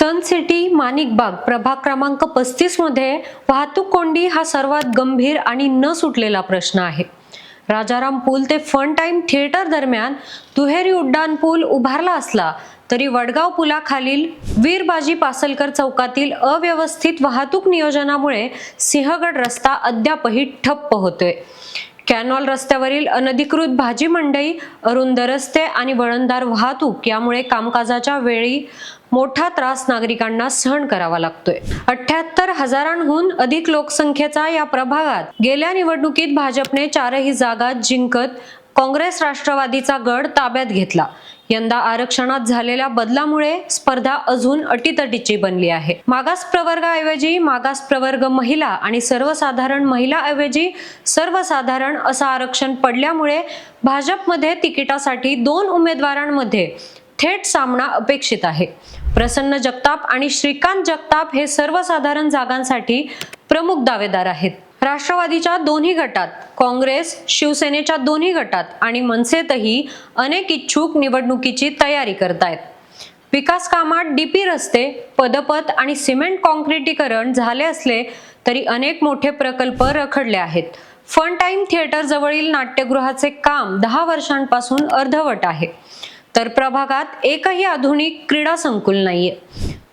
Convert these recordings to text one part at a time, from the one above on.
सन city Manikbagh प्रभाग क्रमांक पस्तीसमध्ये वाहतूक कोंडी हा सर्वात गंभीर आणि न सुटलेला प्रश्न आहे. राजाराम पूल ते फन टाइम थिएटर दरम्यान दुहेरी उड्डाण पूल उभारला असला तरी वडगाव पुलाखालील वीरबाजी पासलकर चौकातील अव्यवस्थित वाहतूक नियोजनामुळे सिंहगड रस्ता अद्यापही ठप्प होतोय. कॅनॉल रस्त्यावरील अनधिकृत भाजी मंडई अरुंद रस्ते आणि वळणदार वाहतूक यामुळे कामकाजाच्या वेळी मोठा त्रास नागरिकांना सहन करावा लागतोय. अठ्याहत्तर हजारांहून अधिक लोकसंख्येचा या प्रभागात गेल्या निवडणुकीत भाजपने चारही जागा जिंकत काँग्रेस राष्ट्रवादीचा गड ताब्यात घेतला. यंदा आरक्षणात झालेल्या बदलामुळे स्पर्धा अजून अटीतटीची बनली आहे. मागास प्रवर्गाऐवजी मागास प्रवर्ग महिला आणि सर्वसाधारण महिलाऐवजी सर्वसाधारण असं आरक्षण पडल्यामुळे भाजपमध्ये तिकिटासाठी दोन उमेदवारांमध्ये थेट सामना अपेक्षित आहे. प्रसन्न जगताप आणि श्रीकांत जगताप हे सर्वसाधारण जागांसाठी प्रमुख दावेदार आहेत. राष्ट्रवादीच्या दोन्ही गटात काँग्रेस शिवसेनेच्या दोन्ही गटात आणि मनसेतही अनेक इच्छुक निवडणुकीची तयारी करतायत. विकास कामात डीपी रस्ते पदपथ आणि सिमेंट कॉन्क्रिटीकरण झाले असले तरी अनेक मोठे प्रकल्प रखडले आहेत. फन टाइम थिएटर जवळील नाट्यगृहाचे काम दहा वर्षांपासून अर्धवट आहे. तर प्रभागात एकही आधुनिक क्रीडा संकुल नाहीये.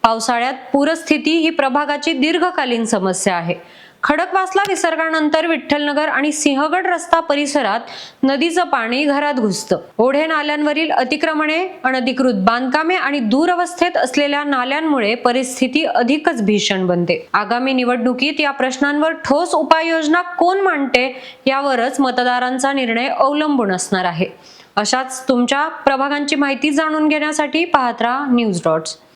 पावसाळ्यात पूरस्थिती ही प्रभागाची दीर्घकालीन समस्या आहे. खडकवासला विसर्गानंतर विठ्ठलनगर आणि सिंहगड रस्ता परिसरात नदीचं पाणी घरात घुसतं. ओढे नाल्यांवरील अतिक्रमणे अनधिकृत बांधकामे आणि दूरवस्थेत असलेल्या नाल्यांमुळे परिस्थिती अधिकच भीषण बनते. आगामी निवडणुकीत या प्रश्नांवर ठोस उपाययोजना कोण मांडते यावरच मतदारांचा निर्णय अवलंबून असणार आहे. अशाच तुमच्या प्रभागांची माहिती जाणून घेण्यासाठी पाहत राहा न्यूज डॉट्स.